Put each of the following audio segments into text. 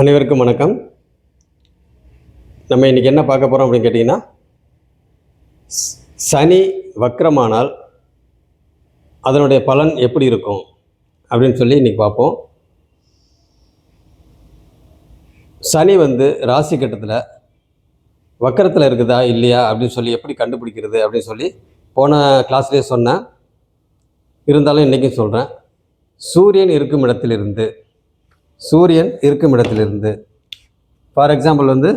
அனைவருக்கும் வணக்கம். நம்ம இன்றைக்கி என்ன பார்க்க போகிறோம் அப்படின்னு கேட்டிங்கன்னா சனி வக்கரமானால் அதனுடைய பலன் எப்படி இருக்கும் அப்படின்னு சொல்லி இன்றைக்கி பார்ப்போம். சனி வந்து ராசி கட்டத்தில் வக்கரத்தில் இருக்குதா இல்லையா அப்படின்னு சொல்லி எப்படி கண்டுபிடிக்கிறது அப்படின்னு சொல்லி போன கிளாஸ்லேயே சொன்னேன். இருந்தாலும் இன்றைக்கும் சொல்கிறேன் சூரியன் இருக்கும் இடத்திலிருந்து சூரியன் இருக்கும் இடத்துலேருந்து. ஃபார் எக்ஸாம்பிள் வந்து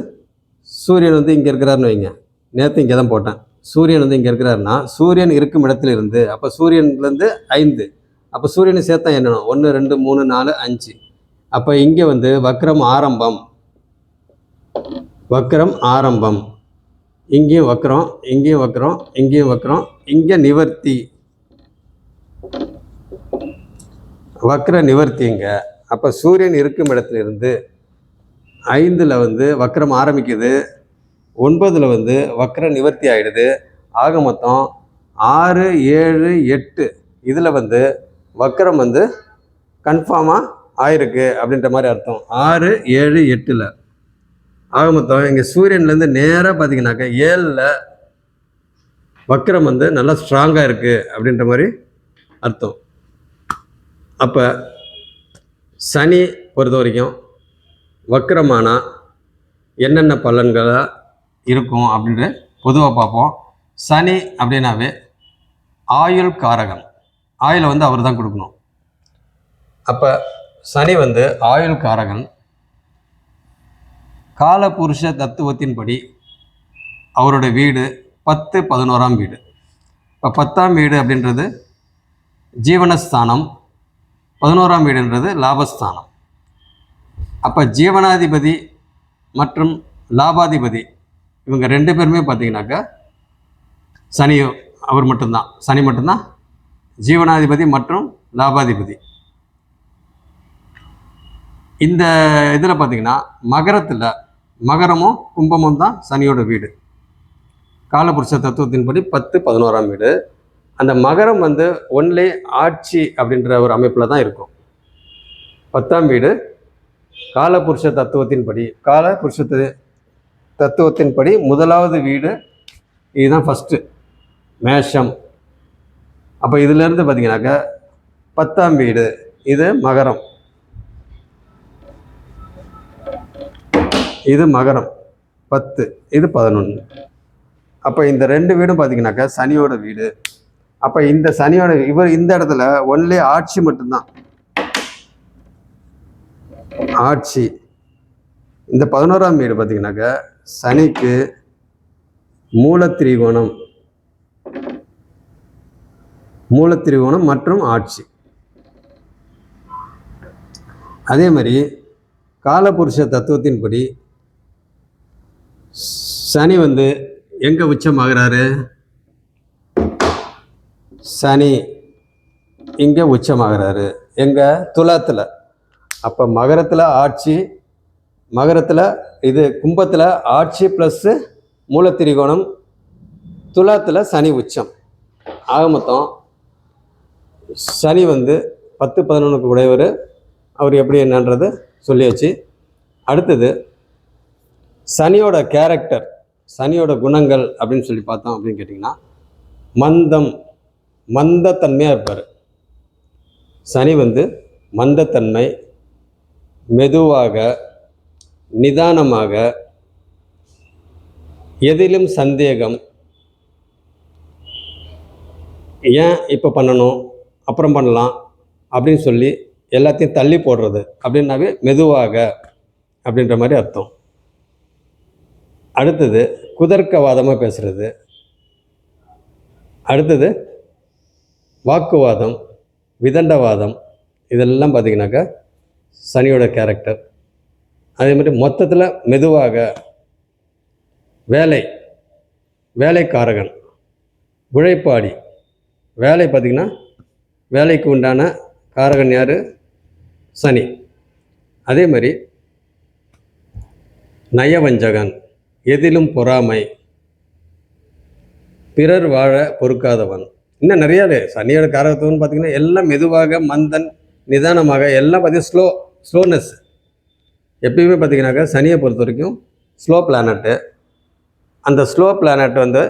சூரியன் வந்து இங்கே இருக்கிறாருன்னு வைங்க. நேற்று இங்கே தான் போட்டேன். சூரியன் வந்து இங்கே இருக்கிறாருன்னா சூரியன் இருக்கும் இடத்துலேருந்து அப்போ சூரியன்லேருந்து ஐந்து. அப்போ சூரியனை சேர்த்தா என்னணும் ஒன்று ரெண்டு மூணு நாலு அஞ்சு. அப்போ இங்கே வந்து வக்ரம் ஆரம்பம். வக்ரம் ஆரம்பம். இங்கேயும் வக்ரம் இங்கேயும் வக்ரம் இங்கேயும் வக்ரம் இங்கே நிவர்த்தி. வக்ர நிவர்த்திங்க. அப்போ சூரியன் இருக்கும் இடத்துல இருந்து ஐந்தில் வந்து வக்ரம் ஆரம்பிக்குது ஒன்பதில் வந்து வக்ர நிவர்த்தி ஆகிடுது ஆக மொத்தம் ஆறு ஏழு எட்டு இதில் வந்து வக்ரம் வந்து கன்ஃபார்மாக ஆயிருக்கு அப்படின்ற மாதிரி அர்த்தம். ஆறு ஏழு எட்டில். ஆக மொத்தம் இங்கே சூரியன்லேருந்து நேராக பார்த்தீங்கன்னாக்கா ஏழில் வக்ரம் வந்து நல்லா ஸ்ட்ராங்காக இருக்குது அப்படின்ற மாதிரி அர்த்தம். அப்போ சனி பொறுத்த வரைக்கும் வக்கரமானா என்னென்ன பலன்களாக இருக்கும் அப்படின்ட்டு பொதுவாக பார்ப்போம். சனி அப்படின்னாவே ஆயுள் காரகன் ஆயுளை வந்து அவர் தான் கொடுக்கணும். அப்போ சனி வந்து ஆயுள் காரகன். காலபுருஷ தத்துவத்தின்படி அவருடைய வீடு பத்து பதினோராம் வீடு. இப்போ பத்தாம் வீடு அப்படின்றது ஜீவனஸ்தானம் பதினோராம் வீடுன்றது லாபஸ்தானம். அப்போ ஜீவனாதிபதி மற்றும் லாபாதிபதி இவங்க ரெண்டு பேருமே பார்த்தீங்கன்னாக்கா சனி அவர் மட்டும்தான். சனி மட்டும்தான். ஜீவனாதிபதி மற்றும் லாபாதிபதி. இந்த இதில் பார்த்தீங்கன்னா மகரத்தில் மகரமும் கும்பமும் தான் சனியோட வீடு. காலபுருஷ தத்துவத்தின்படி பத்து பதினோராம் வீடு. அந்த மகரம் வந்து ஒன்லே ஆட்சி அப்படின்ற ஒரு அமைப்பில் தான் இருக்கும். பத்தாம் வீடு காலபுருஷ தத்துவத்தின்படி காலபுருஷ தத்துவத்தின்படி முதலாவது வீடு இதுதான் ஃபஸ்ட்டு மேஷம். அப்போ இதுலேருந்து பார்த்தீங்கன்னாக்கா பத்தாம் வீடு இது மகரம். இது மகரம். பத்து இது பதினொன்று அப்போ இந்த ரெண்டு வீடும் பார்த்தீங்கன்னாக்கா சனியோட வீடு. அப்போ இந்த சனியோட இவர் இந்த இடத்துல ஒன்லி ஆட்சி மட்டும்தான். ஆட்சி. இந்த பதினோராம் வீடு பார்த்தீங்கன்னாக்கா சனிக்கு மூலத்திரிகோணம். மூலத்திரிகோணம் மற்றும் ஆட்சி. அதே மாதிரி காலபுருஷ தத்துவத்தின்படி சனி வந்து எங்கே உச்சமாகிறாரு? சனி இங்கே உச்சமாகிறாரு. எங்கே துலாத்தில். அப்போ மகரத்தில் ஆட்சி மகரத்தில் இது கும்பத்தில் ஆட்சி ப்ளஸ்ஸு மூலத்திரிகோணம் துலாத்தில் சனி உச்சம். ஆக மொத்தம் சனி வந்து பத்து பதினொன்றுக்கு உடையவர். அவர் எப்படி என்னன்றது சொல்லியாச்சு. அடுத்தது சனியோட கேரக்டர் சனியோட குணங்கள் அப்படின்னு சொல்லி பார்த்தோம் அப்படின்னு கேட்டிங்கன்னா மந்தம் மந்தத்தன்மையாக இருப்பார். சனி வந்து மந்தத்தன்மை மெதுவாக நிதானமாக எதிலும் சந்தேகம் ஏன் இப்போ பண்ணணும் அப்புறம் பண்ணலாம் அப்படின்னு சொல்லி எல்லாத்தையும் தள்ளி போடுறது அப்படின்னாவே மெதுவாக அப்படின்ற மாதிரி அர்த்தம். அடுத்தது குதர்க்கவாதமாக பேசுகிறது அடுத்தது வாக்குவாதம் விதண்டவாதம் இதெல்லாம் பார்த்தீங்கன்னாக்கா சனியோட கேரக்டர் அதே மாதிரி மொத்தத்தில் மெதுவாக வேலை வேலைக்காரகன் உழைப்பாடி வேலை பார்த்திங்கன்னா வேலைக்கு உண்டான காரகன் யார்? சனி. அதே மாதிரி நயவஞ்சகன் எதிலும் பொறாமை பிறர் வாழ பொறுக்காதவன். இன்னும் நிறையா சனியோட காரகத்துவம்னு பார்த்தீங்கன்னா எல்லாம் மெதுவாக மந்தன் நிதானமாக எல்லாம் பார்த்தீங்கன்னா ஸ்லோ ஸ்லோனஸ் எப்பயுமே பார்த்தீங்கன்னாக்கா சனியை பொறுத்த வரைக்கும் ஸ்லோ பிளானட்டு அந்த ஸ்லோ பிளானட் வந்து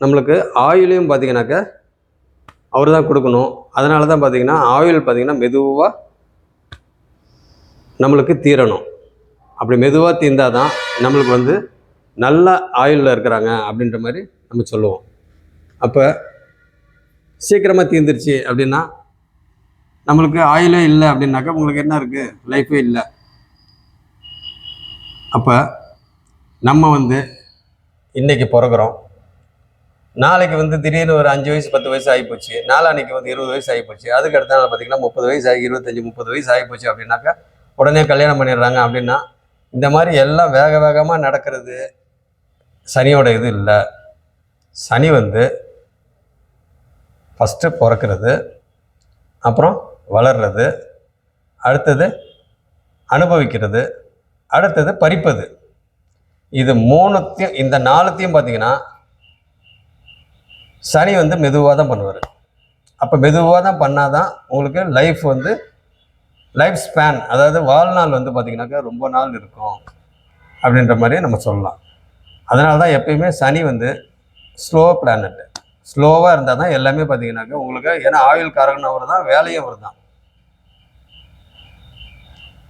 நம்மளுக்கு ஆயிலையும் பார்த்தீங்கன்னாக்கா அவர் தான் கொடுக்கணும். அதனால தான் பார்த்தீங்கன்னா ஆயில் பார்த்தீங்கன்னா மெதுவாக நம்மளுக்கு தீரணும். அப்படி மெதுவாக தீர்ந்தால் தான் நம்மளுக்கு வந்து நல்ல ஆயிலில் இருக்கிறாங்க அப்படின்ற மாதிரி நம்ம சொல்லுவோம். அப்போ சீக்கிரமாக தீர்ந்துருச்சு அப்படின்னா நம்மளுக்கு ஆயிலே இல்லை அப்படின்னாக்கா உங்களுக்கு என்ன இருக்குது லைஃபே இல்லை. அப்போ நம்ம வந்து இன்றைக்கி பிறகுறோம் நாளைக்கு வந்து திடீர்னு ஒரு அஞ்சு வயசு பத்து வயசு ஆகிப்போச்சு. நாளான்னைக்கு வந்து இருபது வயசு ஆகிப்போச்சு. அதுக்கு அடுத்த நாள் பார்த்தீங்கன்னா முப்பது வயசு ஆகி இருபத்தஞ்சி முப்பது வயசு ஆகிப்போச்சு அப்படின்னாக்கா உடனே கல்யாணம் பண்ணிடுறாங்க அப்படின்னா இந்த மாதிரி எல்லாம் வேக வேகமாக நடக்கிறது சனியோட இது இல்லை. சனி வந்து ஃபஸ்ட்டு பிறக்கிறது அப்புறம் வளர்றது அடுத்தது அனுபவிக்கிறது அடுத்தது பறிப்பது. இது மூணுத்தையும் இந்த நாலுத்தையும் பார்த்தீங்கன்னா சனி வந்து மெதுவாக தான் பண்ணுவார். அப்போ மெதுவாக தான் பண்ணால் தான் உங்களுக்கு லைஃப் வந்து லைஃப் ஸ்பேன் அதாவது வாழ்நாள் வந்து பார்த்திங்கனாக்கா ரொம்ப நாள் இருக்கும் அப்படின்ற மாதிரி நம்ம சொல்லலாம். அதனால தான் எப்பயுமே சனி வந்து ஸ்லோ பிளானட்டு ஸ்லோவாக இருந்தால் தான் எல்லாமே பார்த்தீங்கன்னாக்கா உங்களுக்கு ஏன்னா ஆயுள் காரகன் அவர் தான் வேலையும் அவர் தான்.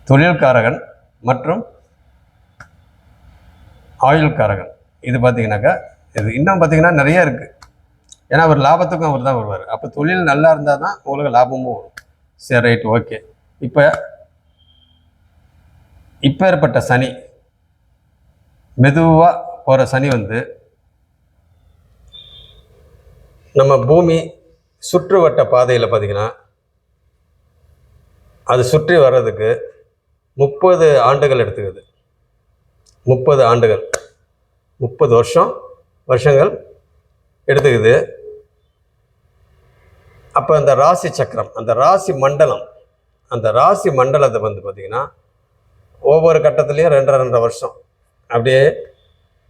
தொழில்காரகன் மற்றும் ஆயுள் காரகன் இது பார்த்தீங்கன்னாக்கா இது இன்னும் பார்த்தீங்கன்னா நிறைய இருக்குது ஏன்னா அவர் லாபத்துக்கும் அவர் தான் வருவார். அப்போ தொழில் நல்லா இருந்தால் தான் உங்களுக்கு லாபமும் வரும். சரி ரைட் ஓகே. இப்போ இப்போ ஏற்பட்ட சனி. மெதுவாக போகிற சனி வந்து நம்ம பூமி சுற்றுவட்ட பாதையில் பார்த்தீங்கன்னா அது சுற்றி வர்றதுக்கு முப்பது ஆண்டுகள் எடுத்துக்குது. முப்பது ஆண்டுகள். முப்பது வருஷம் வருஷங்கள் எடுத்துக்குது. அப்போ அந்த ராசி சக்கரம் அந்த ராசி மண்டலம் அந்த ராசி மண்டலத்தை வந்து பார்த்திங்கன்னா ஒவ்வொரு கட்டத்துலேயும் ரெண்டரை ரெண்டரை வருஷம் அப்படியே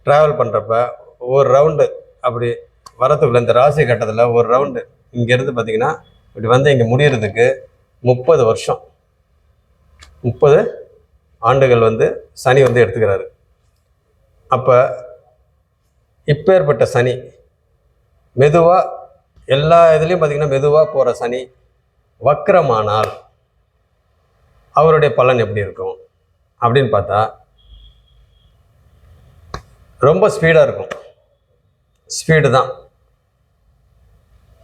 ட்ராவல் பண்ணுறப்ப ஒரு ரவுண்டு அப்படி வரத்துக்குள்ள இந்த ராசி கட்டத்தில் ஒரு ரவுண்டு இங்கேருந்து பார்த்தீங்கன்னா இப்படி வந்து இங்கே முடிகிறதுக்கு முப்பது வருஷம். முப்பது ஆண்டுகள் வந்து சனி வந்து எடுத்துக்கிறாரு. அப்போ இப்பேற்பட்ட சனி மெதுவாக எல்லா இதுலேயும் பார்த்தீங்கன்னா மெதுவாக போகிற சனி வக்கரமானால் அவருடைய பலன் எப்படி இருக்கும் அப்படின்னு பார்த்தா ரொம்ப ஸ்பீடாக இருக்கும். ஸ்பீடு தான்.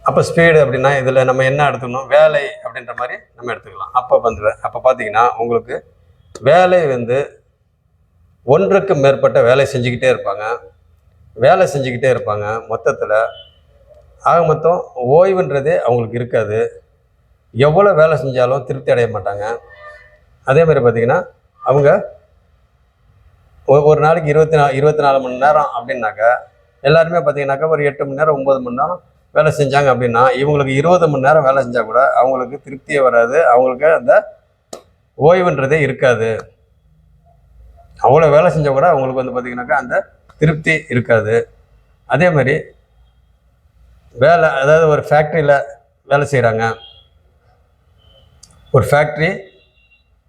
அப்போ ஸ்பீடு அப்படின்னா இதில் நம்ம என்ன எடுத்துக்கணும்? வேலை அப்படின்ற மாதிரி நம்ம எடுத்துக்கலாம். அப்போ வந்து அப்போ பார்த்தீங்கன்னா உங்களுக்கு வேலை வந்து ஒன்றுக்கு மேற்பட்ட வேலை செஞ்சுக்கிட்டே இருப்பாங்க. வேலை செஞ்சுக்கிட்டே இருப்பாங்க. மொத்தத்தில் ஆக மொத்தம் ஓய்வுன்றதே அவங்களுக்கு இருக்காது. எவ்வளோ வேலை செஞ்சாலும் திருப்தி அடைய மாட்டாங்க. அதே மாதிரி பார்த்தீங்கன்னா அவங்க ஒரு நாளைக்கு இருபத்தி நா இருபத்தி நாலு மணி நேரம் அப்படின்னாக்கா எல்லாருமே பார்த்தீங்கன்னாக்கா ஒரு எட்டு மணி நேரம் ஒம்பது மணி நேரம் வேலை செஞ்சாங்க அப்படின்னா இவங்களுக்கு இருபது மணி நேரம் வேலை செஞ்சால் கூட அவங்களுக்கு திருப்தியே வராது. அவங்களுக்கு அந்த ஓய்வுன்றதே இருக்காது. அவ்வளோ வேலை செஞ்சால் கூட அவங்களுக்கு வந்து பார்த்தீங்கன்னாக்கா அந்த திருப்தி இருக்காது. அதே மாதிரி வேலை அதாவது ஒரு ஃபேக்ட்ரியில் வேலை செய்கிறாங்க ஒரு ஃபேக்ட்ரி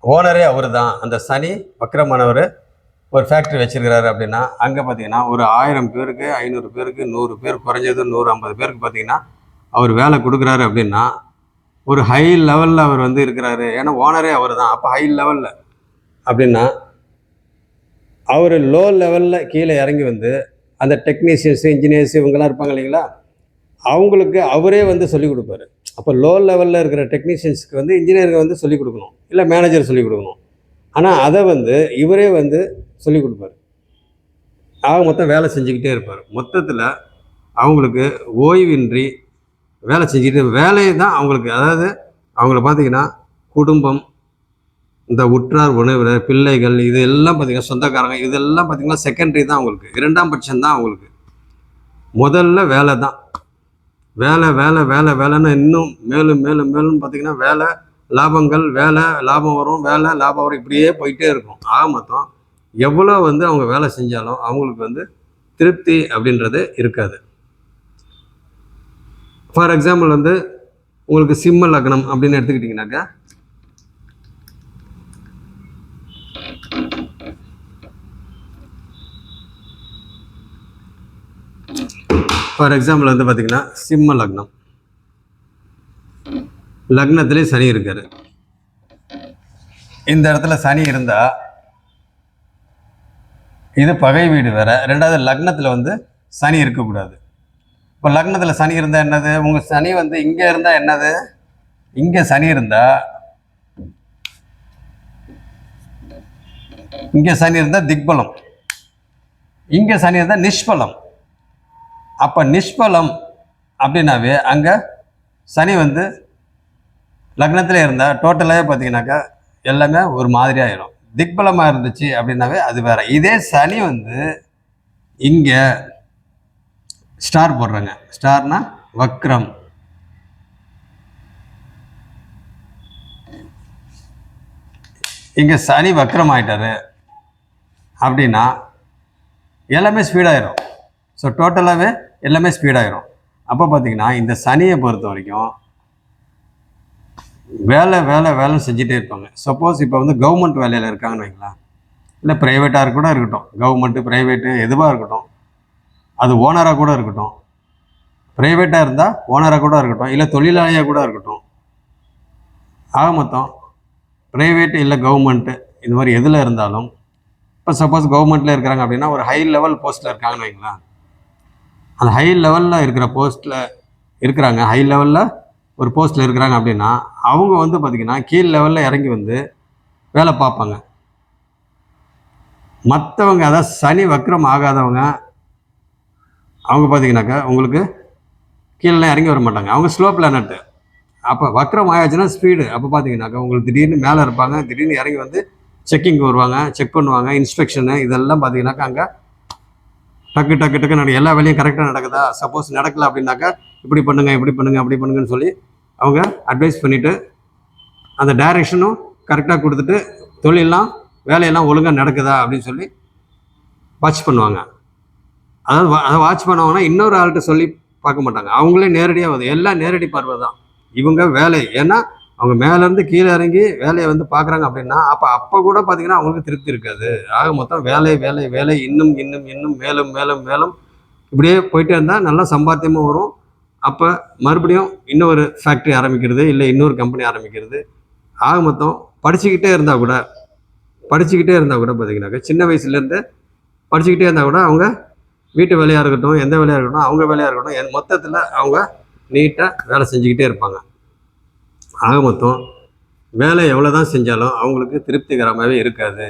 ஓனரே அவர் தான் அந்த சனி வக்கரமானவர் ஒரு ஃபேக்ட்ரி வச்சிருக்கிறாரு அப்படின்னா அங்கே பார்த்தீங்கன்னா ஒரு ஆயிரம் பேருக்கு ஐநூறு பேருக்கு நூறு பேர் குறைஞ்சது நூறு ஐம்பது பேருக்கு பார்த்தீங்கன்னா அவர் வேலை கொடுக்குறாரு அப்படின்னா ஒரு ஹை லெவலில் அவர் வந்து இருக்கிறாரு. ஏன்னா ஓனரே அவர் தான் அப்போ ஹை லெவலில் அப்படின்னா அவர் லோ லெவலில் கீழே இறங்கி வந்து அந்த டெக்னீஷியன்ஸு இன்ஜினியர்ஸு இவங்கெல்லாம் இருப்பாங்க இல்லைங்களா? அவங்களுக்கு அவரே வந்து சொல்லிக் கொடுப்பாரு. அப்போ லோ லெவலில் இருக்கிற டெக்னீஷியன்ஸுக்கு வந்து இன்ஜினியருக்கு வந்து சொல்லிக் கொடுக்கணும். இல்லை மேனேஜர் சொல்லிக் கொடுக்கணும். ஆனால் அதை வந்து இவரே வந்து சொல்லிக் கொடுப்பாரு. ஆக மொத்தம் வேலை செஞ்சுக்கிட்டே இருப்பார். மொத்தத்தில் அவங்களுக்கு ஓய்வின்றி வேலை செஞ்சுக்கிட்டு வேலையை தான் அவங்களுக்கு அதாவது அவங்கள பார்த்தீங்கன்னா குடும்பம் இந்த உற்றார் உணவினர் பிள்ளைகள் இது எல்லாம் பார்த்தீங்கன்னா சொந்தக்காரங்க இதெல்லாம் பார்த்தீங்கன்னா செகண்டரி தான் அவங்களுக்கு. இரண்டாம் பட்சம் தான் அவங்களுக்கு. முதல்ல வேலை தான். வேலை வேலை வேலை வேலைன்னு இன்னும் மேலும் மேலும் மேலும் பார்த்தீங்கன்னா வேலை லாபங்கள் வேலை லாபம் வரும் வேலை லாபம் வரும் இப்படியே போயிட்டே இருக்கும். ஆக மொத்தம் எவ்வளோ வந்து அவங்க வேலை செஞ்சாலும் அவங்களுக்கு வந்து திருப்தி அப்படின்றது இருக்காது. ஃபார் எக்ஸாம்பிள் வந்து உங்களுக்கு சிம்ம லக்னம் அப்படின்னு எடுத்துக்கிட்டிங்கனாக்கா ஃபார் எக்ஸாம்பிள் வந்து பார்த்தீங்கன்னா சிம்ம லக்னம். லக்னத்திலே சனி இருக்காரு. இந்த இடத்துல சனி இருந்தால் இது பகை வீடு வேற. ரெண்டாவது லக்னத்தில் வந்து சனி இருக்கக்கூடாது. இப்போ லக்னத்தில் சனி இருந்தால் என்னது? உங்கள் சனி வந்து இங்கே இருந்தால் என்னது? இங்கே சனி இருந்தால் இங்கே சனி இருந்தால் திக்பலம். இங்கே சனி இருந்தால் நிஷ்பலம். அப்போ நிஷ்பலம் அப்படின்னாவே அங்கே சனி வந்து லக்னத்தில் இருந்தால் டோட்டலாகவே பார்த்தீங்கன்னாக்கா எல்லாமே ஒரு மாதிரி ஆயிடும் திக்பலமாக இருந்துச்சு அப்படின்னாவே அது வேற. இதே சனி வந்து இங்கே ஸ்டார் போடுறாங்க. ஸ்டார்னா வக்ரம். இங்கே சனி வக்ரம் ஆகிட்டாரு அப்படின்னா எல்லாமே ஸ்பீடாயிரும் ஸோ டோட்டலாகவே எல்லாமே ஸ்பீடாயிரும் அப்போ பார்த்தீங்கன்னா இந்த சனியை பொறுத்த வரைக்கும் வேலை வேலை வேலை செஞ்சுட்டே இருப்பாங்க. சப்போஸ் இப்போ வந்து கவர்மெண்ட் வேலையில் இருக்காங்கன்னு வைங்களேன் இல்லை ப்ரைவேட்டாக கூட இருக்கட்டும். கவர்மெண்ட்டு ப்ரைவேட்டு எதுவாக இருக்கட்டும். அது ஓனராக கூட இருக்கட்டும். ப்ரைவேட்டாக இருந்தால் ஓனராக கூட இருக்கட்டும். இல்லை தொழிலாளியாக கூட இருக்கட்டும். ஆக மொத்தம் ப்ரைவேட் இல்லை கவர்மெண்ட்டு இது மாதிரி எதில் இருந்தாலும் இப்போ சப்போஸ் கவர்மெண்ட்டில் இருக்கிறாங்க அப்படின்னா ஒரு ஹை லெவல் போஸ்ட்டில் இருக்காங்கன்னு வைங்களேன். அந்த ஹை லெவலில் இருக்கிற போஸ்ட்டில் இருக்கிறாங்க. ஹை லெவலில் ஒரு போஸ்ட்டில் இருக்கிறாங்க அப்படின்னா அவங்க வந்து பார்த்திங்கன்னா கீழ் லெவலில் இறங்கி வந்து வேலை பார்ப்பாங்க. மற்றவங்க அதாவது சனி வக்கரம் ஆகாதவங்க அவங்க பார்த்தீங்கன்னாக்கா உங்களுக்கு கீழெலாம் இறங்கி வர மாட்டாங்க. அவங்க ஸ்லோ பிளானட்டு அப்போ வக்கரம் ஆயாச்சுன்னா ஸ்பீடு அப்போ பார்த்தீங்கன்னாக்கா உங்களுக்கு திடீர்னு மேலே இருப்பாங்க திடீர்னு இறங்கி வந்து செக்கிங் வருவாங்க செக் பண்ணுவாங்க இன்ஸ்பெக்ஷனு இதெல்லாம் பார்த்தீங்கன்னாக்கா அங்கே டக்கு டக்கு டக்கு நடக்கும் எல்லா வேலையும் கரெக்டாக நடக்குதா? சப்போஸ் நடக்கல அப்படின்னாக்கா இப்படி பண்ணுங்க இப்படி பண்ணுங்க அப்படி பண்ணுங்கன்னு சொல்லி அவங்க அட்வைஸ் பண்ணிவிட்டு அந்த டைரெக்ஷனும் கரெக்டாக கொடுத்துட்டு தொழிலெலாம் வேலையெல்லாம் ஒழுங்காக நடக்குதா அப்படின்னு சொல்லி வாட்ச் பண்ணுவாங்க. அதாவது வா- அதை வாட்ச் பண்ணுவாங்கன்னா இன்னொரு ஆள்கிட்ட சொல்லி பார்க்க மாட்டாங்க. அவங்களே நேரடியாக வருது எல்லாம் நேரடி பார்வை தான் இவங்க வேலை. ஏன்னா அவங்க மேலேருந்து கீழே இறங்கி வேலையை வந்து பார்க்குறாங்க அப்படின்னா அப்போ அப்போ கூட பார்த்தீங்கன்னா அவங்களுக்கு திருப்தி இருக்காது. ஆக மொத்தம் வேலை வேலை வேலை இன்னும் இன்னும் இன்னும் மேலும் மேலும் மேலும் இப்படியே போயிட்டே இருந்தால் நல்லா சம்பாத்தியமும் வரும். அப்போ மறுபடியும் இன்னொரு ஃபேக்ட்ரி ஆரம்பிக்கிறது இல்லை இன்னொரு கம்பெனி ஆரம்பிக்கிறது. ஆக மொத்தம் படிச்சுக்கிட்டே இருந்தால் கூட படிச்சுக்கிட்டே இருந்தால் கூட பார்த்தீங்கன்னாக்கா சின்ன வயசுலேருந்து படிச்சுக்கிட்டே இருந்தால் கூட அவங்க வீட்டு வேலையாக இருக்கட்டும் எந்த வேலையாக இருக்கட்டும் அவங்க வேலையாக இருக்கட்டும் என் மொத்தத்தில் அவங்க நீட்டாக வேலை செஞ்சுக்கிட்டே இருப்பாங்க. ஆக மொத்தம் வேலை எவ்வளோ தான் செஞ்சாலும் அவங்களுக்கு திருப்திகரமாகவே இருக்காது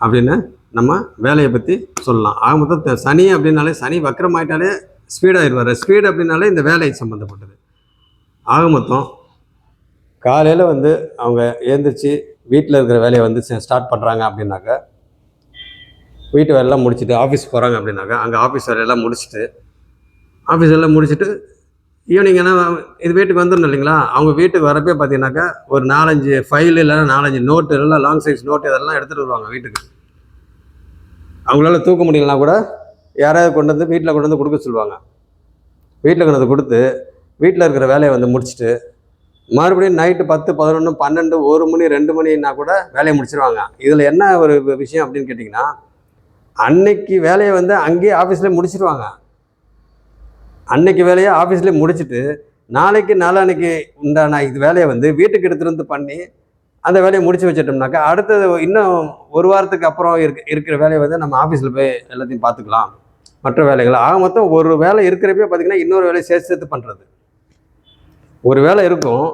அப்படின்னு நம்ம வேலையை பற்றி சொல்லலாம். ஆக மொத்தம் சனி அப்படின்னாலே சனி வக்கரமாயிட்டாலே ஸ்பீடாகிடுவார் ஸ்பீடு அப்படின்னாலே இந்த வேலை சம்மந்தப்பட்டது ஆக மொத்தம் காலையில் வந்து அவங்க எழுந்திரிச்சு வீட்டில் இருக்கிற வேலையை வந்து ஸ்டார்ட் பண்ணுறாங்க அப்படின்னாக்கா வீட்டு வேலையெல்லாம் முடிச்சுட்டு ஆஃபீஸ் போகிறாங்க அப்படின்னாக்கா அங்கே ஆஃபீஸ் வேலையெல்லாம் முடிச்சுட்டு ஆஃபீஸ் எல்லாம் முடிச்சுட்டு ஈவினிங் என்ன இது வீட்டுக்கு வந்துடணும் இல்லைங்களா? அவங்க வீட்டுக்கு வரப்பே பார்த்தீங்கன்னாக்கா ஒரு நாலஞ்சு ஃபைல் இல்லைன்னா நாலஞ்சு நோட்டு இல்லை லாங் சைஸ் நோட்டு இதெல்லாம் எடுத்துகிட்டு வருவாங்க வீட்டுக்கு. அவங்களால தூக்க முடியலனா கூட யாராவது கொண்டு வந்து வீட்டில் கொண்டு வந்து கொடுக்க சொல்லுவாங்க. வீட்டில் கொண்டு வந்து கொடுத்து வீட்டில் இருக்கிற வேலையை வந்து முடிச்சுட்டு மறுபடியும் நைட்டு பத்து பதினொன்று பன்னெண்டு ஒரு மணி ரெண்டு மணின்னா கூட வேலையை முடிச்சிருவாங்க. இதில் என்ன ஒரு விஷயம் அப்படின்னு கேட்டிங்கன்னா அன்னைக்கு வேலையை வந்து அங்கேயே ஆஃபீஸ்லேயே முடிச்சிருவாங்க. அன்னைக்கு வேலையை ஆஃபீஸ்லேயே முடிச்சுட்டு நாளைக்கு நாளான்னைக்கு உண்டான இது வேலையை வந்து வீட்டுக்கு எடுத்துகிட்டு வந்து பண்ணி அந்த வேலையை முடிச்சு வச்சிட்டோம்னாக்கா அடுத்தது இன்னும் ஒரு வாரத்துக்கு அப்புறம் இருக்க இருக்கிற வேலையை வந்து நம்ம ஆஃபீஸில் போய் எல்லாத்தையும் பார்த்துக்கலாம். மற்ற வேலைகளை. ஆக மொத்தம் ஒரு வேலை இருக்கிறப்பே பார்த்தீங்கன்னா இன்னொரு வேலையை சேர்த்து சேர்த்து பண்ணுறது ஒரு வேலை இருக்கும்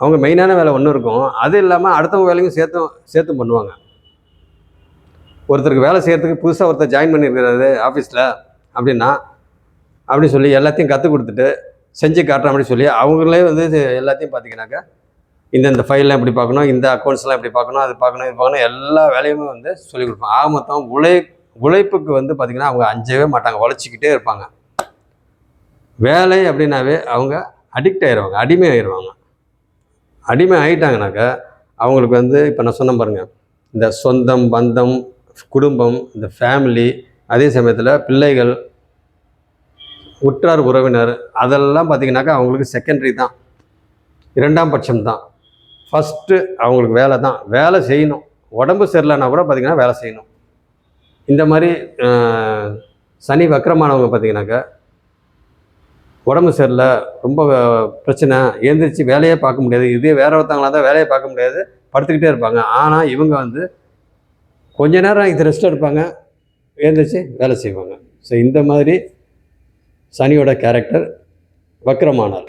அவங்க மெயினான வேலை ஒன்று இருக்கும். அது இல்லாமல் அடுத்தவங்க வேலையும் சேர்த்தும் சேர்த்தும் பண்ணுவாங்க. ஒருத்தருக்கு வேலை செய்கிறதுக்கு புதுசாக ஒருத்தர் ஜாயின் பண்ணியிருக்கிறாரு ஆஃபீஸில் அப்படின்னா அப்படின்னு சொல்லி எல்லாத்தையும் கற்றுக் கொடுத்துட்டு செஞ்சு காட்டுறேன் அப்படின்னு சொல்லி அவங்களே வந்து எல்லாத்தையும் பார்த்தீங்கன்னாக்கா இந்தந்த ஃபைல்லாம் இப்படி பார்க்கணும் இந்த அக்கௌண்ட்ஸ்லாம் எப்படி பார்க்கணும் அது பார்க்கணும் இது பார்க்கணும் எல்லா வேலையுமே வந்து சொல்லிக் கொடுப்பாங்க. ஆக மொத்தம் உழை உழைப்புக்கு வந்து பார்த்திங்கன்னா அவங்க அஞ்சவே மாட்டாங்க உழைச்சிக்கிட்டே இருப்பாங்க. வேலை அப்படின்னாவே அவங்க அடிக்ட் ஆயிடுவாங்க அடிமை ஆயிடுவாங்க அடிமை ஆகிட்டாங்கனாக்கா அவங்களுக்கு வந்து இப்போ நான் சொன்ன பாருங்கள் இந்த சொந்தம் பந்தம் குடும்பம் இந்த ஃபேமிலி அதே சமயத்தில் பிள்ளைகள் உற்றார் உறவினர் அதெல்லாம் பார்த்திங்கனாக்கா அவங்களுக்கு செகண்டரி தான். இரண்டாம் பட்சம் தான். ஃபஸ்ட்டு அவங்களுக்கு வேலை தான். வேலை செய்யணும். உடம்பு சரியில்லைனா கூட பார்த்திங்கன்னா வேலை செய்யணும். இந்த மாதிரி சனி வக்கரமானவங்க பார்த்தீங்கன்னாக்கா உடம்பு சரியில்லை ரொம்ப பிரச்சனை எழுந்திரிச்சு வேலையே பார்க்க முடியாது. இதே வேற ஒருத்தவங்களா தான் வேலையை பார்க்க முடியாது. படுத்துக்கிட்டே இருப்பாங்க. ஆனால் இவங்க வந்து கொஞ்ச நேரம் இது ரெஸ்ட் எடுப்பாங்க. எழுந்திரிச்சு வேலை செய்வாங்க. ஸோ இந்த மாதிரி சனியோட கேரக்டர் வக்கரமானார்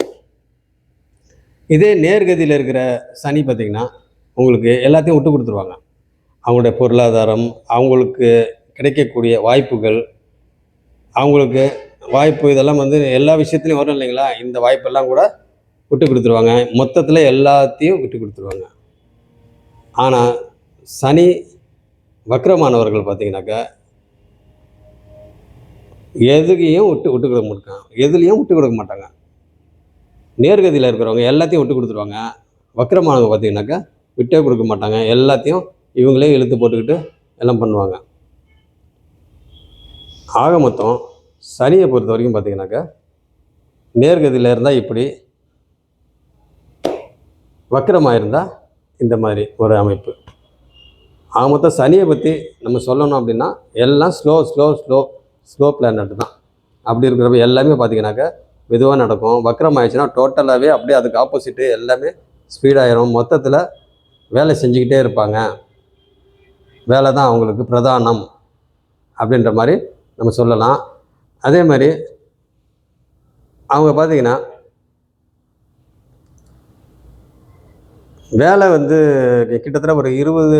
இதே நேர்கதியில் இருக்கிற சனி பார்த்திங்கன்னா உங்களுக்கு எல்லாத்தையும் விட்டு கொடுத்துருவாங்க. அவங்களுடைய பொருளாதாரம் அவங்களுக்கு கிடைக்கக்கூடிய வாய்ப்புகள் அவங்களுக்கு வாய்ப்பு இதெல்லாம் வந்து எல்லா விஷயத்துலையும் வரும் இல்லைங்களா? இந்த வாய்ப்பெல்லாம் கூட விட்டு கொடுத்துருவாங்க. மொத்தத்தில் எல்லாத்தையும் விட்டு கொடுத்துருவாங்க. ஆனால் சனி வக்கரமானவர்கள் பார்த்திங்கனாக்கா எதுக்கையும் விட்டு விட்டு கொடுக்க மாட்டாங்க. எதுலேயும் விட்டு கொடுக்க மாட்டாங்க. நேர்கதியில் இருக்கிறவங்க எல்லாத்தையும் விட்டு கொடுத்துருவாங்க. வக்கரமானவங்க பார்த்தீங்கன்னாக்கா விட்டே கொடுக்க மாட்டாங்க. எல்லாத்தையும் இவங்களே இழுத்து போட்டுக்கிட்டு எல்லாம் பண்ணுவாங்க. ஆக மொத்தம் சனியை பொறுத்த வரைக்கும் பார்த்தீங்கன்னாக்கா நேர்கதியில் இருந்தால் இப்படி வக்கரமாக இருந்தால் இந்த மாதிரி ஒரு அமைப்பு. ஆக மொத்தம் சனியை பற்றி நம்ம சொல்லணும் அப்படின்னா எல்லாம் slow slow slow slow planet தான் அப்படி இருக்கிறப்ப எல்லாமே பார்த்தீங்கன்னாக்கா மெதுவாக நடக்கும். வக்கரம் ஆயிடுச்சுன்னா டோட்டலாகவே அப்படியே அதுக்கு ஆப்போசிட்டு எல்லாமே ஸ்பீடாயிரும் மொத்தத்தில் வேலை செஞ்சுக்கிட்டே இருப்பாங்க. வேலை தான் அவங்களுக்கு பிரதானம் அப்படின்ற மாதிரி நம்ம சொல்லலாம். அதே மாதிரி அவங்க பார்த்தீங்கன்னா வேலை வந்து கிட்டத்தட்ட ஒரு இருபது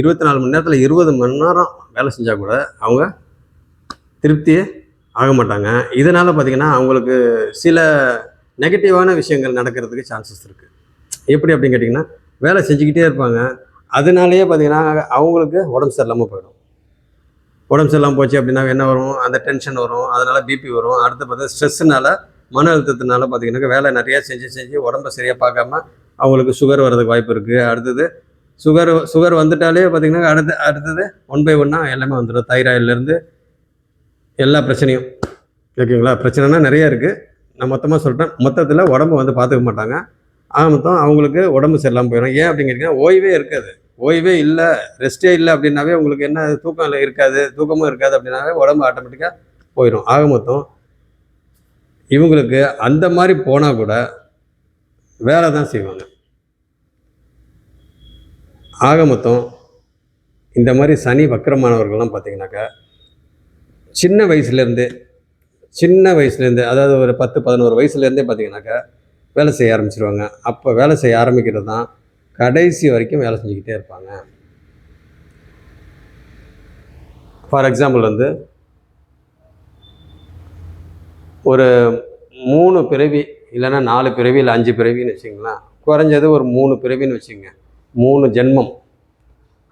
இருபத்தி நாலு மணி நேரத்தில் இருபது மணி நேரம் வேலை செஞ்சால் கூட அவங்க திருப்தியே ஆக மாட்டாங்க. இதனால் பார்த்திங்கன்னா அவங்களுக்கு சில நெகட்டிவான விஷயங்கள் நடக்கிறதுக்கு சான்சஸ் இருக்குது எப்படி அப்படின்னு கேட்டிங்கன்னா வேலை செஞ்சுக்கிட்டே இருப்பாங்க. அதனாலேயே பார்த்திங்கன்னா அவங்களுக்கு உடம்பு சரியில்லாமல் போயிடும். உடம்பு சரியில்லாமல் போச்சு அப்படின்னா என்ன வரும்? அந்த டென்ஷன் வரும். அதனால் பிபி வரும். அடுத்து பார்த்தா ஸ்ட்ரெஸ்ஸுனால மன அழுத்தத்தினால பார்த்திங்கனாக்கா வேலை நிறையா செஞ்சு செஞ்சு உடம்பை சரியாக பார்க்காம அவங்களுக்கு சுகர் வர்றதுக்கு வாய்ப்பு இருக்குது அடுத்தது சுகர் சுகர் வந்துட்டாலே பார்த்திங்கன்னா அடுத்து அடுத்தது ஒன் பை ஒன்னாக எல்லாமே வந்துடும் தைராய்ட்லேருந்து எல்லா பிரச்சனையும். ஓகேங்களா பிரச்சனைனா நிறைய இருக்குது நான் மொத்தமாக சொல்லிட்டேன் மொத்தத்தில் உடம்பு வந்து பார்த்துக்க மாட்டாங்க. ஆக மொத்தம் அவங்களுக்கு உடம்பு சரியில்லாமல் போயிடும் ஏன் அப்படின்னு கேட்டிங்கன்னா ஓய்வே இருக்காது. ஓய்வே இல்லை ரெஸ்ட்டே இல்லை அப்படின்னாவே உங்களுக்கு என்ன தூக்கம் இல்லை இருக்காது. தூக்கமும் இருக்காது அப்படின்னாவே உடம்பு ஆட்டோமேட்டிக்காக போயிடும் ஆக மொத்தம் இவங்களுக்கு அந்த மாதிரி போனால் கூட வேலை தான் செய்வாங்க. ஆக மொத்தம் இந்த மாதிரி சனி வக்கரமானவர்கள்லாம் பார்த்தீங்கன்னாக்கா சின்ன வயசுலேருந்தே சின்ன வயசுலேருந்தே அதாவது ஒரு பத்து பதினோரு வயசுலேருந்தே பார்த்தீங்கன்னாக்கா வேலை செய்ய ஆரம்பிச்சிருவாங்க. அப்போ வேலை செய்ய ஆரம்பிக்கிறது தான் கடைசி வரைக்கும் வேலை செஞ்சுக்கிட்டே இருப்பாங்க. ஃபார் எக்ஸாம்பிள் வந்து ஒரு மூணு பிறவி இல்லைன்னா நாலு பிறவி இல்லை அஞ்சு பிறவின்னு வச்சுங்களேன் குறைஞ்சது ஒரு மூணு பிறவின்னு வச்சுங்க மூணு ஜென்மம்.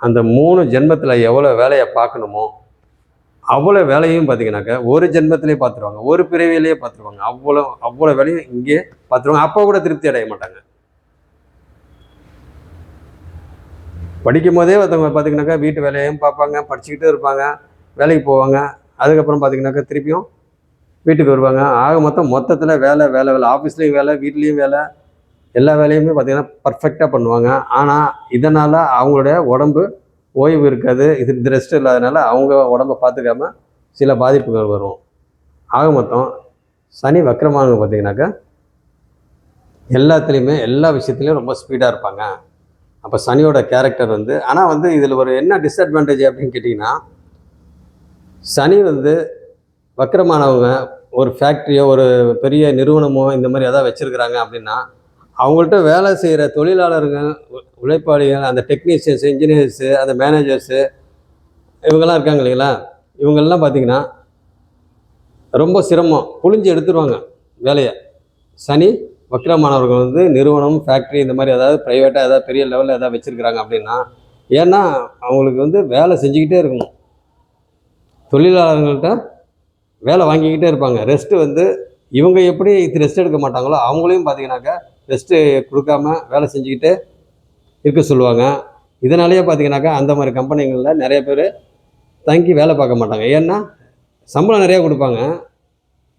அந்த மூணு ஜென்மத்தில் எவ்வளோ வேலையை பார்க்கணுமோ அவ்வளோ வேலையும் பார்த்தீங்கன்னாக்கா ஒரு ஜென்மத்திலே பார்த்துருவாங்க ஒரு பிறவியிலேயே பார்த்துருவாங்க அவ்வளோ அவ்வளோ வேலையும் இங்கே பார்த்துருவாங்க அப்போ கூட திருப்தி அடைய மாட்டாங்க. படிக்கும் போதே ஒருத்தவங்க பார்த்தீங்கன்னாக்கா வீட்டு வேலையும் பார்ப்பாங்க படிச்சுக்கிட்டே இருப்பாங்க வேலைக்கு போவாங்க. அதுக்கப்புறம் பார்த்தீங்கன்னாக்கா திருப்பியும் வீட்டுக்கு வருவாங்க. ஆக மொத்தம் மொத்தத்தில் வேலை வேலை வேலை. ஆஃபீஸ்லேயும் வேலை வீட்லேயும் வேலை. எல்லா வேலையுமே பார்த்திங்கன்னா பர்ஃபெக்டாக பண்ணுவாங்க. ஆனால் இதனால் அவங்களுடைய உடம்பு ஓய்வு இருக்காது இது இது ரெஸ்ட் இல்லாதனால அவங்க உடம்ப பார்த்துக்காம சில பாதிப்புகள் வரும். ஆக மொத்தம் சனி வக்கரமாக பார்த்தீங்கன்னாக்கா எல்லாத்துலேயுமே எல்லா விஷயத்துலையும் ரொம்ப ஸ்பீடாக இருப்பாங்க. அப்போ சனியோட கேரக்டர் வந்து ஆனால் வந்து இதில் ஒரு என்ன டிஸ்அட்வான்டேஜ் அப்படின்னு கேட்டிங்கன்னா சனி வந்து வக்கரமானவங்க ஒரு ஃபேக்ட்ரியோ ஒரு பெரிய நிறுவனமோ இந்த மாதிரி எதாவது வச்சுருக்குறாங்க அப்படின்னா அவங்கள்ட்ட வேலை செய்கிற தொழிலாளர்கள் உழைப்பாளிகள் அந்த டெக்னீஷியன்ஸு இன்ஜினியர்ஸு அந்த மேனேஜர்ஸு இவங்கெல்லாம் இருக்காங்க இல்லைங்களா? இவங்கெல்லாம் பார்த்தீங்கன்னா ரொம்ப சிரமம். புழிஞ்சு எடுத்துருவாங்க வேலையை. சனி வக்கிரமானவர்கள் வந்து நிறுவனம் ஃபேக்ட்ரி இந்த மாதிரி ஏதாவது ப்ரைவேட்டாக ஏதாவது பெரிய லெவலில் ஏதாவது வச்சுருக்குறாங்க அப்படின்னா ஏன்னா அவங்களுக்கு வந்து வேலை செஞ்சுக்கிட்டே இருக்கணும். தொழிலாளர்கள்ட்ட வேலை வாங்கிக்கிட்டே இருப்பாங்க. ரெஸ்ட்டு வந்து இவங்க எப்படி இது ரெஸ்ட் எடுக்க மாட்டாங்களோ அவங்களையும் பார்த்தீங்கன்னாக்கா ரெஸ்ட்டு கொடுக்காம வேலை செஞ்சுக்கிட்டு இருக்க சொல்லுவாங்க. இதனாலேயே பார்த்தீங்கன்னாக்கா அந்த மாதிரி கம்பெனிகளில் நிறைய பேர் தங்கி வேலை பார்க்க மாட்டாங்க. ஏன்னா சம்பளம் நிறையா கொடுப்பாங்க.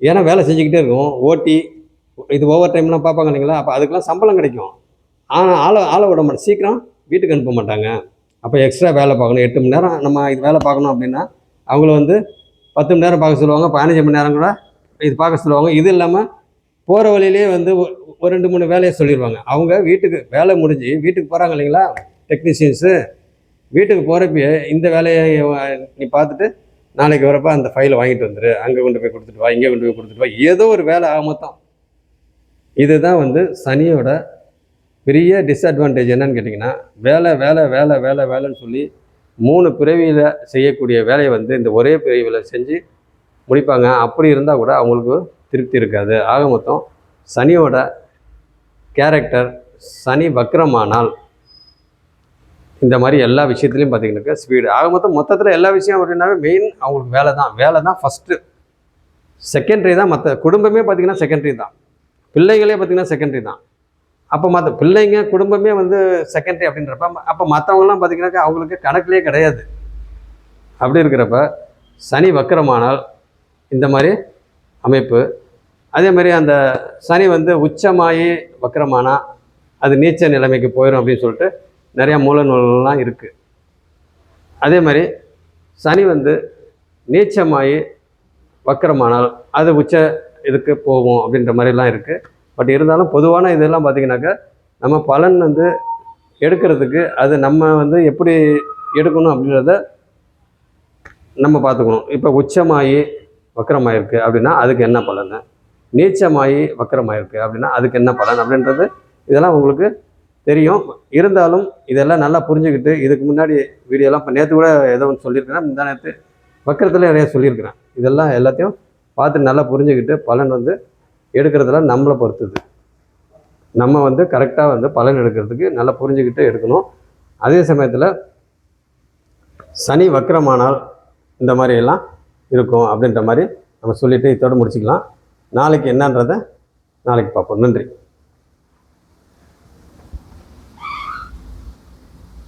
ஏன்னா வேலை செஞ்சுக்கிட்டே இருக்கும். ஓட்டி இது ஓவர் டைம்லாம் பார்ப்பாங்க இல்லைங்களா? அப்போ அதுக்கெல்லாம் சம்பளம் கிடைக்கும். ஆனால் ஆளை ஆளை விட மாட்டேன். சீக்கிரம் வீட்டுக்கு அனுப்ப மாட்டாங்க. அப்போ எக்ஸ்ட்ரா வேலை பார்க்கணும். எட்டு மணி நேரம் நம்ம இது வேலை பார்க்கணும் அப்படின்னா அவங்கள வந்து பத்து மணி நேரம் பார்க்க சொல்லுவாங்க. பதினஞ்சு மணி நேரம் கூட இது பார்க்க சொல்லுவாங்க. இது இல்லாமல் போகிற வழியிலே வந்து ஒரு ரெண்டு மூணு வேலையை சொல்லிடுவாங்க அவங்க வீட்டுக்கு வேலை முடிஞ்சு வீட்டுக்கு போகிறாங்க இல்லைங்களா? டெக்னீஷியன்ஸு வீட்டுக்கு போகிறப்பயே இந்த வேலையை நீ பார்த்துட்டு நாளைக்கு வரப்போ அந்த ஃபைலை வாங்கிட்டு வந்துரு. அங்கே கொண்டு போய் கொடுத்துட்டு வா இங்கே கொண்டு போய் கொடுத்துட்டு வா. ஏதோ ஒரு வேலை ஆக மொத்தம். இதுதான் வந்து சனியோட பெரிய டிஸ்அட்வான்டேஜ் என்னன்னு கேட்டிங்கன்னா வேலை வேலை வேலை வேலை வேலைன்னு சொல்லி மூணு பிறவியில் செய்யக்கூடிய வேலையை வந்து இந்த ஒரே பிறவியில் செஞ்சு முடிப்பாங்க. அப்படி இருந்தால் கூட அவங்களுக்கு திருப்தி இருக்காது. ஆக மொத்தம் சனியோட கேரக்டர் சனி வக்ரமானால் இந்த மாதிரி எல்லா விஷயத்துலையும் பார்த்தீங்கன்னாக்கா ஸ்பீடு ஆக மொத்தம் மொத்தத்தில் எல்லா விஷயம் அப்படின்னாவே மெயின் அவங்களுக்கு வேலை தான். வேலை தான் ஃபஸ்ட்டு செகண்டரி தான் மற்ற குடும்பமே பார்த்தீங்கன்னா செகண்டரி தான். பிள்ளைகளே பார்த்தீங்கன்னா செகண்டரி தான். அப்போ மற்ற பிள்ளைங்க குடும்பமே வந்து செகண்டரி அப்படின்றப்ப அப்போ மற்றவங்களாம் பார்த்தீங்கன்னாக்கா அவங்களுக்கு கணக்குலேயே கிடையாது. அப்படி இருக்கிறப்ப சனி வக்கரமானால் இந்த மாதிரி அமைப்பு அதே மாதிரி அந்த சனி வந்து உச்சமாகி வக்கரமானா அது நீச்ச நிலைமைக்கு போயிடும் அப்படின்னு சொல்லிட்டு நிறையா மூல நூல்கள்லாம் இருக்குது அதே மாதிரி சனி வந்து நீச்சமாகி வக்கரமானால் அது உச்ச இதுக்கு போகும் அப்படின்ற மாதிரிலாம் இருக்குது பட் இருந்தாலும் பொதுவான இதெல்லாம் பார்த்திங்கனாக்கா நம்ம பலன் வந்து எடுக்கிறதுக்கு அது நம்ம வந்து எப்படி எடுக்கணும் அப்படின்றத நம்ம பார்த்துக்கணும் இப்போ உச்சமாகி வக்கரமாயிருக்கு அப்படின்னா அதுக்கு என்ன பலன்? நீச்சமாகி வக்கரமாயிருக்கு. அப்படின்னா அதுக்கு என்ன பலன்? அப்படின்றது இதெல்லாம் உங்களுக்கு தெரியும். இருந்தாலும் இதெல்லாம் நல்லா புரிஞ்சுக்கிட்டு இதுக்கு முன்னாடி வீடியோலாம் இப்போ நேற்று கூட ஏதோ ஒன்று சொல்லியிருக்கிறேன். முந்தா நேற்று வக்கரத்தில் நிறைய சொல்லியிருக்கிறேன். இதெல்லாம் எல்லாத்தையும் பார்த்து நல்லா புரிஞ்சுக்கிட்டு பலன் வந்து எடுக்கிறதுல நம்மளை பொறுத்தது. நம்ம வந்து கரெக்டாக வந்து பலன் எடுக்கிறதுக்கு நல்லா புரிஞ்சுக்கிட்டு எடுக்கணும். அதே சமயத்தில் சனி வக்கரமானால் இந்த மாதிரி எல்லாம் இருக்கும் அப்படின்ற மாதிரி நம்ம சொல்லிவிட்டு இதோடு முடிச்சுக்கலாம். நாளைக்கு என்னன்றதை நாளைக்கு பார்ப்போம். நன்றி.